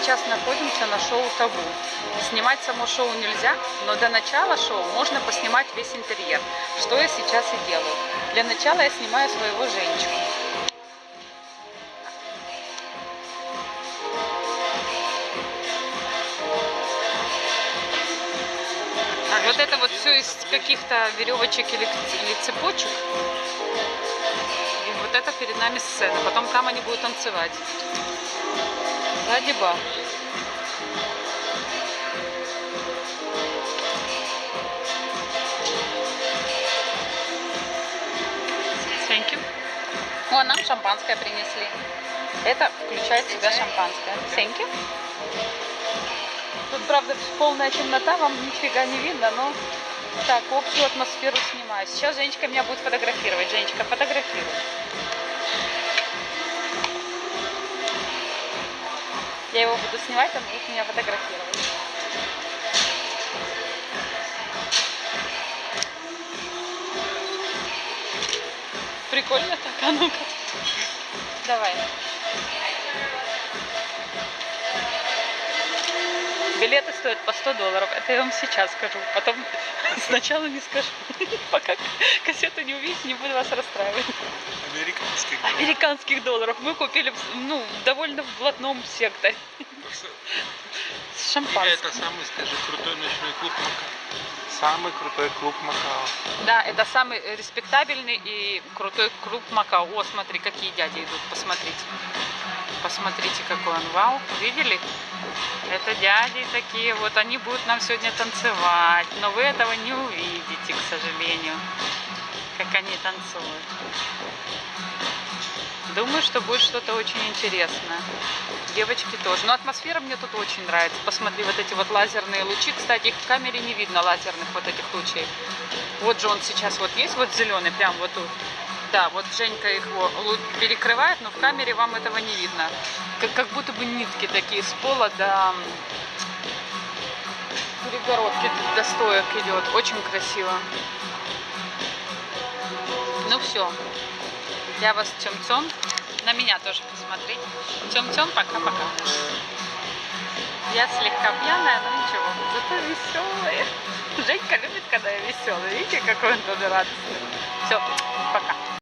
сейчас находимся на шоу «Табу». Снимать само шоу нельзя, но до начала шоу можно поснимать весь интерьер, что я сейчас и делаю. Для начала я снимаю своего Женечку. А вот это вот все из каких-то веревочек или, или цепочек. И вот это перед нами сцена. Потом там они будут танцевать. Сзади бар. Thank you. О, нам шампанское принесли. Это включает в себя шампанское. Thank you. Тут, правда, полная темнота, вам нифига не видно, но так, общую атмосферу снимаю. Сейчас Женечка меня будет фотографировать. Женечка, фотографируй. Я его буду снимать, он будет меня фотографировать. Прикольно так, а ну-ка. Давай. Билеты стоят по 100 долларов. Это я вам сейчас скажу. Потом сначала не скажу. Пока кассету не увидите, не буду вас расстраивать. Американских Американских долларов. Мы купили ну, довольно в блатном секторе. С шампанским. Это самый, скажи, крутой ночной клуб. Самый крутой клуб Макао. Да, это самый э, респектабельный и крутой клуб Макао. О, смотри, какие дяди идут, посмотрите. Посмотрите, какой он. Вау, видели? Это дяди такие, вот они будут нам сегодня танцевать. Но вы этого не увидите, к сожалению, как они танцуют. Думаю, что будет что-то очень интересное. Девочки тоже. Но атмосфера мне тут очень нравится. Посмотри, вот эти вот лазерные лучи. Кстати, их в камере не видно, лазерных вот этих лучей. Вот же он сейчас вот есть, вот зеленый, прям вот тут. Да, вот Женька их перекрывает, но в камере вам этого не видно. Как, как будто бы нитки такие с пола до перегородки до стоек идет. Очень красиво. Ну все. Я вас тем-тем. На меня тоже посмотрите. Тем-тем, пока-пока. Я слегка пьяная, но ничего. Зато веселая. Женька любит, когда я веселая. Видите, какой он тоже радостный. Все, пока.